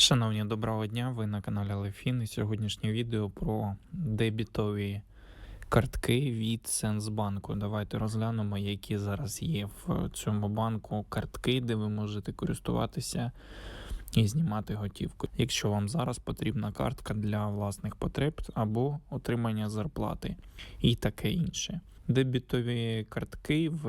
Шановні, доброго дня! Ви на каналі Лефін і сьогоднішнє відео про дебітові картки від Сенсбанку. Давайте розглянемо, які зараз є в цьому банку картки, де ви можете користуватися і знімати готівку. Якщо вам зараз потрібна картка для власних потреб або отримання зарплати і таке інше. Дебітові картки в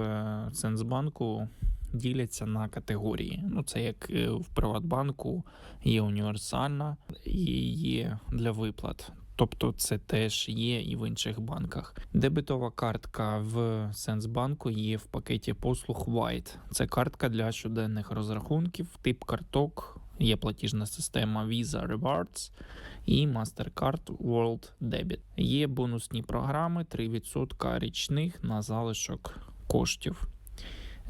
Сенсбанку діляться на категорії. Ну, це як е, в Приватбанку є універсальна і є для виплат. Тобто це теж є і в інших банках. Дебетова картка в Сенсбанку є в пакеті послуг White. Це картка для щоденних розрахунків, тип карток. Є платіжна система Visa Rewards і MasterCard World Debit. Є бонусні програми 3% річних на залишок коштів.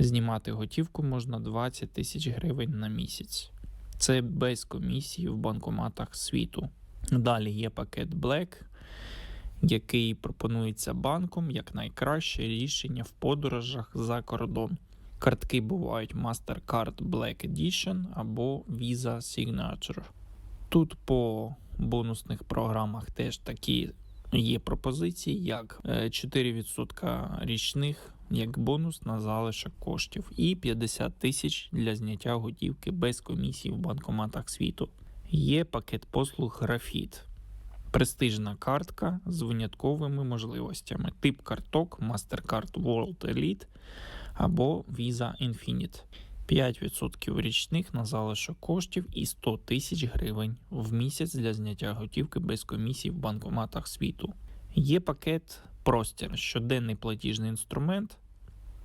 Знімати готівку можна 20 тисяч гривень на місяць. Це без комісії в банкоматах світу. Далі є пакет Black, який пропонується банком як найкраще рішення в подорожах за кордон. Картки бувають MasterCard Black Edition або Visa Signature. Тут по бонусних програмах теж такі є пропозиції, як е, 4% річних як бонус на залишок коштів і 50 тисяч для зняття готівки без комісії в банкоматах світу. Є пакет послуг Графіт. Престижна картка з винятковими можливостями. Тип карток MasterCard World Elite або Visa Infinite. 5% річних на залишок коштів і 100 тисяч гривень в місяць для зняття готівки без комісії в банкоматах світу. Є пакет Простір, щоденний платіжний інструмент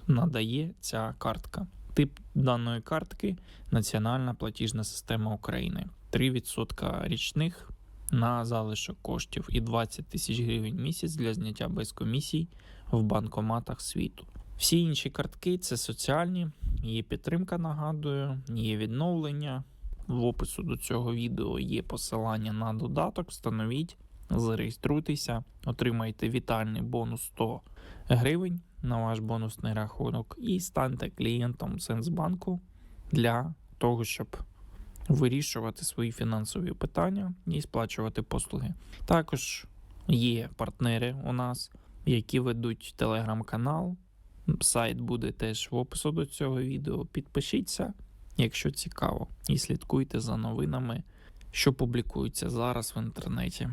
надає ця картка. Тип даної картки Національна платіжна система України. 3% річних на залишок коштів і 20 тисяч гривень місяць для зняття без комісій в банкоматах світу. Всі інші картки це соціальні, є підтримка, нагадую, є відновлення. В опису до цього відео є посилання на додаток. Встановіть, зареєструйтеся, отримайте вітальний бонус 100 гривень на ваш бонусний рахунок і станьте клієнтом Сенсбанку для того, щоб вирішувати свої фінансові питання і сплачувати послуги. Також є партнери у нас, які ведуть телеграм-канал. Сайт буде теж в опису до цього відео. Підпишіться, якщо цікаво, і слідкуйте за новинами, що публікуються зараз в інтернеті.